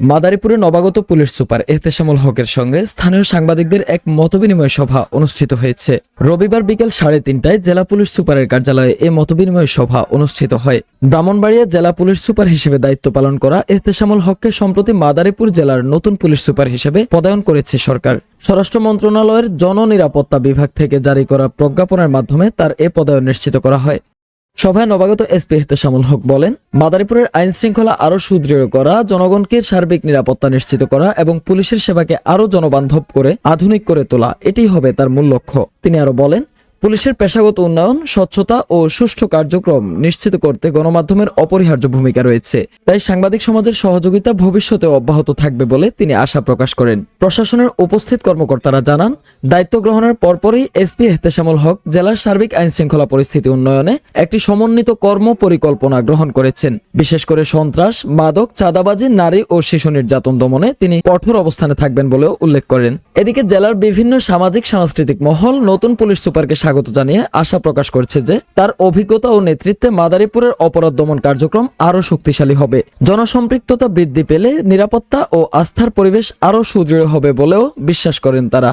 মাদারীপুরে নবাগত police super Ehteshamul হকের সঙ্গে স্থানীয় সাংবাদিকদের এক মতবিনিময় সভা অনুষ্ঠিত হয়েছে। রবিবার বিকেল সাড়ে তিনটায় জেলা পুলিশ সুপারের কার্যালয়ে এ মতবিনিময় সভা অনুষ্ঠিত হয়। ব্রাহ্মণবাড়িয়া জেলা পুলিশ সুপার হিসেবে দায়িত্ব পালন করা এহতেশামুল হককে সম্প্রতি মাদারীপুর জেলার নতুন পুলিশ সুপার হিসেবে পদায়ন করেছে সরকার। স্বরাষ্ট্র মন্ত্রণালয়ের জননিরাপত্তা বিভাগ থেকে জারি করা প্রজ্ঞাপনের মাধ্যমে তার এ পদায়ন নিশ্চিত করা হয়। সভায় নবাগত এসপি এহতেশামুল হক বলেন, মাদারীপুরের আইন শৃঙ্খলা আরও সুদৃঢ় করা, জনগণকে সার্বিক নিরাপত্তা নিশ্চিত করা এবং পুলিশের সেবাকে আরও জনবান্ধব করে আধুনিক করে তোলা এটি হবে তার মূল লক্ষ্য। তিনি আরও বলেন পুলিশের পেশাগত উন্নয়ন, স্বচ্ছতা ও সুষ্ঠু কার্যক্রম নিশ্চিত করতে গণমাধ্যমের অপরিহার্য ভূমিকা রয়েছে। তাই সাংবাদিক সমাজের সহযোগিতা ভবিষ্যতে অব্যাহত থাকবে বলে তিনি আশা প্রকাশ করেন। প্রশাসনের উপস্থিত কর্মকর্তারা জানান, দায়িত্ব গ্রহণের পরপরই এসপি এহতেশামুল হক জেলার সার্বিক আইন শৃঙ্খলা পরিস্থিতি উন্নয়নে একটি সমন্বিত কর্ম পরিকল্পনা গ্রহণ করেছেন। বিশেষ করে সন্ত্রাস, মাদক, চাঁদাবাজি, নারী ও শিশু নির্যাতন দমনে তিনি কঠোর অবস্থানে থাকবেন বলেও উল্লেখ করেন। এদিকে জেলার বিভিন্ন সামাজিক, সাংস্কৃতিক মহল নতুন পুলিশ সুপারকে স্বাগত জানিয়ে আশা প্রকাশ করছে যে তার অভিজ্ঞতা ও নেতৃত্বে মাদারীপুরের অপরাধ দমন কার্যক্রম আরও শক্তিশালী হবে। জনসম্পৃক্ততা বৃদ্ধি পেলে নিরাপত্তা ও আস্থার পরিবেশ আরও সুদৃঢ় হবে বলেও বিশ্বাস করেন তারা।